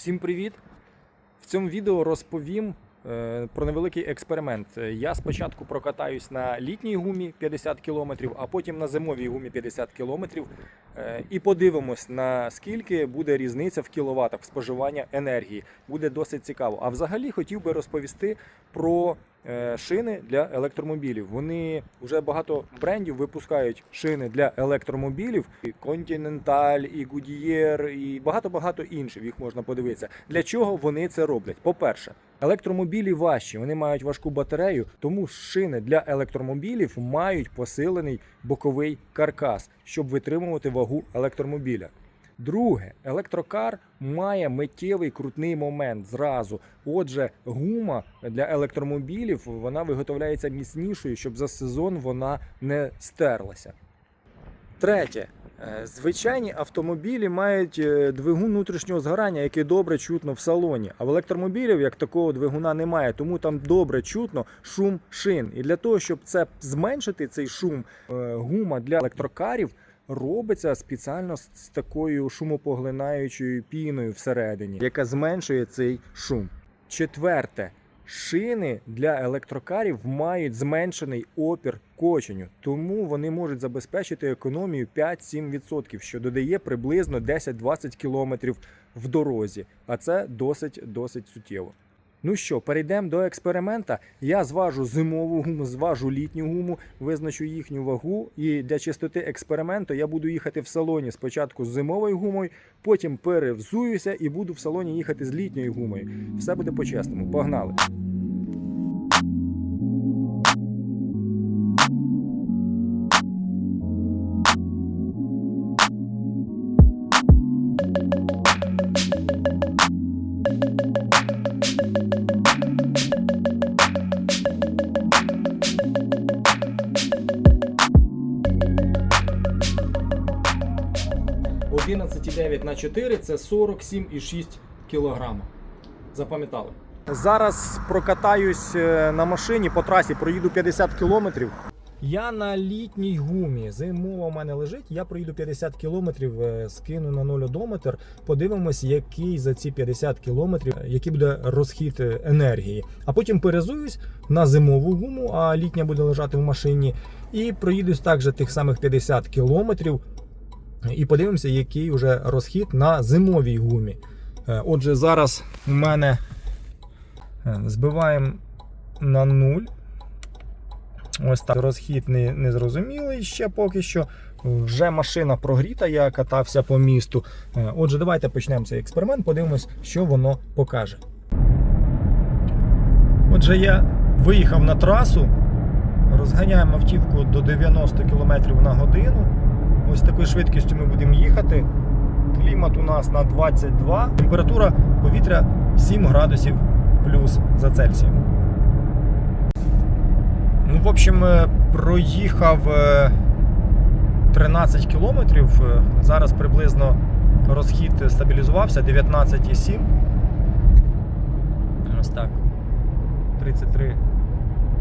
Всім привіт! В цьому відео розповім е, про невеликий експеримент. Е, Я спочатку прокатаюсь на літній гумі 50 км, а потім на зимовій гумі 50 км. е, І подивимось, наскільки буде різниця в кіловатах споживання енергії. Буде досить цікаво. А взагалі хотів би розповісти про шини для електромобілів. Вони вже багато брендів випускають шини для електромобілів. І Continental, і Goodyear, і багато-багато інших їх можна подивитися. Для чого вони це роблять? По-перше, електромобілі важчі, вони мають важку батарею, тому шини для електромобілів мають посилений боковий каркас, щоб витримувати вагу електромобіля. Друге, електрокар має миттєвий крутний момент зразу. Отже, гума для електромобілів вона виготовляється міцнішою, щоб за сезон вона не стерлася. Третє. Е, Звичайні автомобілі мають е, двигун внутрішнього згорання, який добре чутно в салоні. А в електромобілів як такого двигуна немає, тому там добре чутно шум шин. І для того, щоб це зменшити цей шум, е, гума для електрокарів робиться спеціально з такою шумопоглинаючою піною всередині, яка зменшує цей шум. Четверте. Шини для електрокарів мають зменшений опір коченню, тому вони можуть забезпечити економію 5-7%, що додає приблизно 10-20 км в дорозі. А це досить досить суттєво. Ну що, перейдемо до експеримента. Я зважу зимову гуму, зважу літню гуму, визначу їхню вагу. І для чистоти експерименту я буду їхати в салоні спочатку з зимовою гумою, потім перевзуюся і буду в салоні їхати з літньою гумою. Все буде по-чесному. Погнали! – 11,9 на 4 це 47,6 кг. Запам'ятали. Зараз прокатаюсь е, на машині по трасі, проїду 50 кілометрів. Я на літній гумі. Зимова у мене лежить. Я проїду 50 кілометрів, е, скину на 0 одометр. Подивимось, який за ці 50 кілометрів, е, який буде розхід енергії. А потім перезуюсь на зимову гуму, а літня буде лежати в машині. І проїдусь також тих самих 50 кілометрів. І подивимося, який вже розхід на зимовій гумі. Е, Отже, зараз у мене е, збиваємо на нуль. Ось так. Розхід не, не зрозумілий ще поки що. Вже машина прогріта, я катався по місту. Е, Отже, давайте почнемо цей експеримент, подивимось, що воно покаже. Отже, я виїхав на трасу, розганяємо автівку до 90 км на годину. Ось такою швидкістю ми будемо їхати. Клімат у нас на 22, температура повітря 7 градусів плюс за Цельсієм. Ну, в общем, е, проїхав е, 13 кілометрів. Е, Зараз приблизно розхід стабілізувався 19,7. Ось так. 33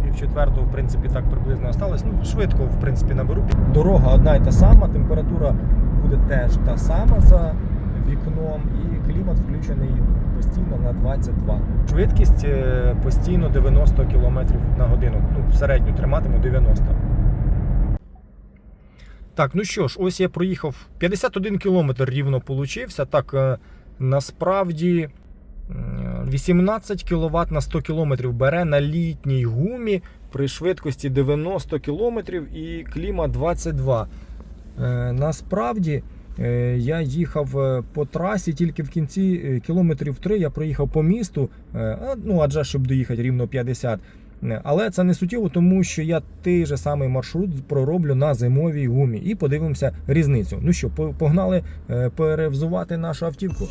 пів четвертого, в принципі, так приблизно осталось. Ну, швидко, в принципі, наберу. Дорога одна й та сама, температура буде теж та сама за вікном, і клімат включений постійно на 22. Швидкість е, постійно 90 км на годину. Ну, в середню триматиму 90. Так, ну що ж, ось я проїхав 51 кілометр рівно получився. Так, е, насправді. М, 18 кВт на 100 км бере на літній гумі при швидкості 90 км і клімат 22. Е, насправді е, я їхав е, по трасі тільки в кінці кілометрів 3 я проїхав по місту, ну адже щоб доїхати рівно 50. Е, Але це не суттєво, тому що я той же самий маршрут пророблю на зимовій гумі і подивимося різницю. Ну що, погнали перевзувати нашу автівку.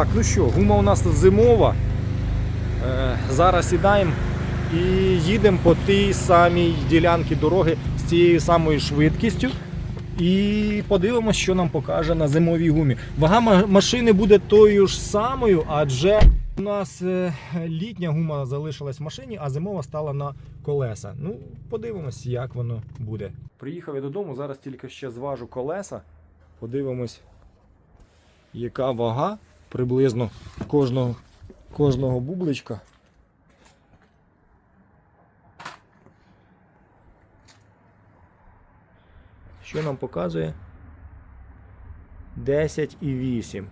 Так, ну що, гума у нас зимова. Е, зараз сідаємо і їдемо по тій самій ділянці дороги з тією самою швидкістю. І подивимося, що нам покаже на зимовій гумі. Вага машини буде тою ж самою, адже у нас е, літня гума залишилась в машині, а зимова стала на колеса. Ну, подивимось, як воно буде. Приїхав я додому, зараз тільки ще зважу колеса. Подивимось, яка вага приблизно кожного, кожного бубличка. Що нам показує? 10,8.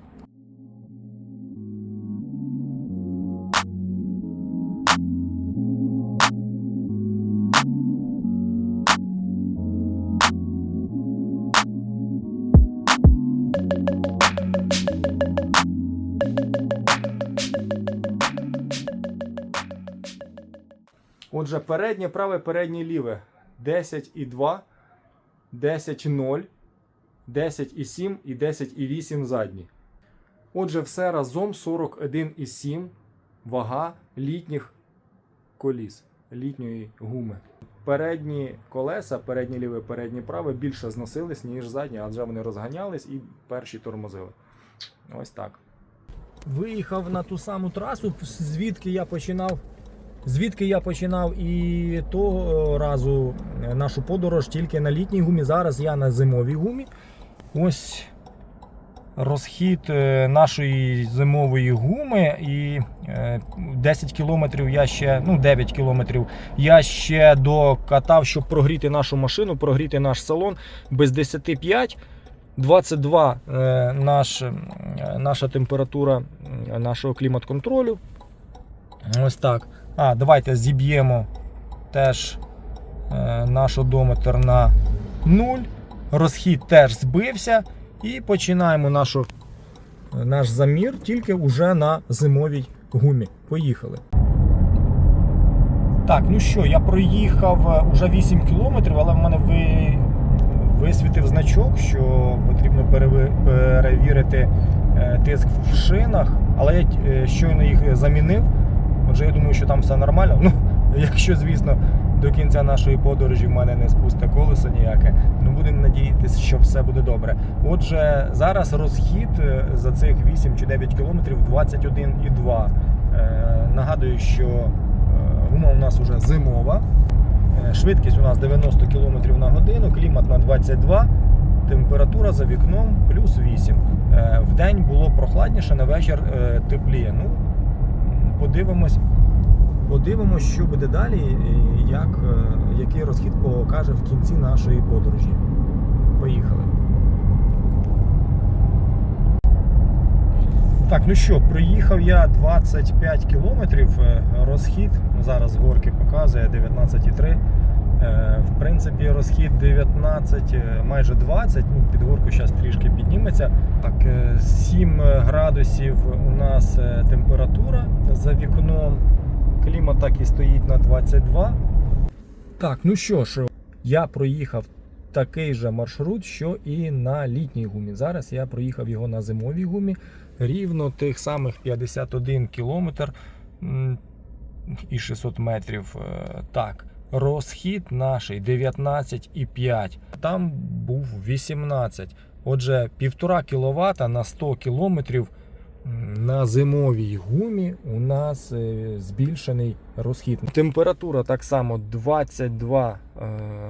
Отже, переднє праве, переднє ліве 10,2, 10,0, 10,7 і 10,8 задні. Отже, все разом 41,7 вага літніх коліс, літньої гуми. Передні колеса, переднє ліве, переднє праве більше зносились, ніж задні, адже вони розганялись і перші тормозили. Ось так. Виїхав на ту саму трасу, звідки я починав Звідки я починав і того разу нашу подорож тільки на літній гумі. Зараз я на зимовій гумі. Ось розхід е, нашої зимової гуми. І е, 10 кілометрів я ще, ну 9 кілометрів я ще докатав, щоб прогріти нашу машину, прогріти наш салон без 10,5. 22 е, наш, е, наша температура е, нашого клімат-контролю. Ось так. А, давайте зіб'ємо теж е, наш одометр на 0. Розхід теж збився. І починаємо нашу, е, наш замір тільки вже на зимовій гумі. Поїхали. Так, ну що, я проїхав е, уже 8 кілометрів, але в мене ви, висвітив значок, що потрібно перевірити е, тиск в шинах. Але я щойно їх замінив. Отже, я думаю, що там все нормально. Ну, якщо, звісно, до кінця нашої подорожі в мене не спусте колесо ніяке, ну будемо надіятися, що все буде добре. Отже, зараз розхід е, за цих 8 чи 9 кілометрів 21,2. Е, нагадую, що е, гума у нас вже зимова. Е, Швидкість у нас 90 км на годину, клімат на 22, температура за вікном плюс 8. Е, В день було прохладніше, на вечір тепліє. Ну, подивимось, подивимось, що буде далі, як, е, який розхід покаже в кінці нашої подорожі. Поїхали. Так, ну що, проїхав я 25 кілометрів. е, Розхід зараз горки показує 19,3. Е, В принципі, розхід 19, е, майже 20. Ну, під горку зараз трішки підніметься. Так, е, 7 градусів у нас е, температура за вікном. Клімат так і стоїть на 22. Так, ну що ж, я проїхав такий же маршрут, що і на літній гумі. Зараз я проїхав його на зимовій гумі. Рівно тих самих 51 кілометр і 600 метрів. Е, Так, розхід наш 19,5. Там був 18. Отже, 1,5 кВт на 100 кілометрів на зимовій гумі у нас е, збільшений розхід. Температура так само 22 е,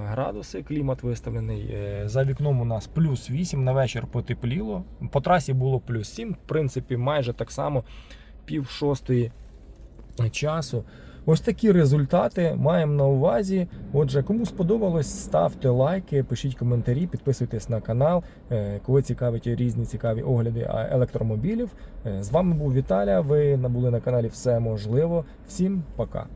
градуси, клімат виставлений. Е, За вікном у нас плюс 8, на вечір потепліло. По трасі було плюс 7, в принципі, майже так само пів шостої часу. Ось такі результати маємо на увазі. Отже, кому сподобалось, ставте лайки, пишіть коментарі, підписуйтесь на канал. коли Кого цікавить різні цікаві огляди електромобілів. Е, З вами був Віталя. Ви були на каналі Все можливо. Всім пока.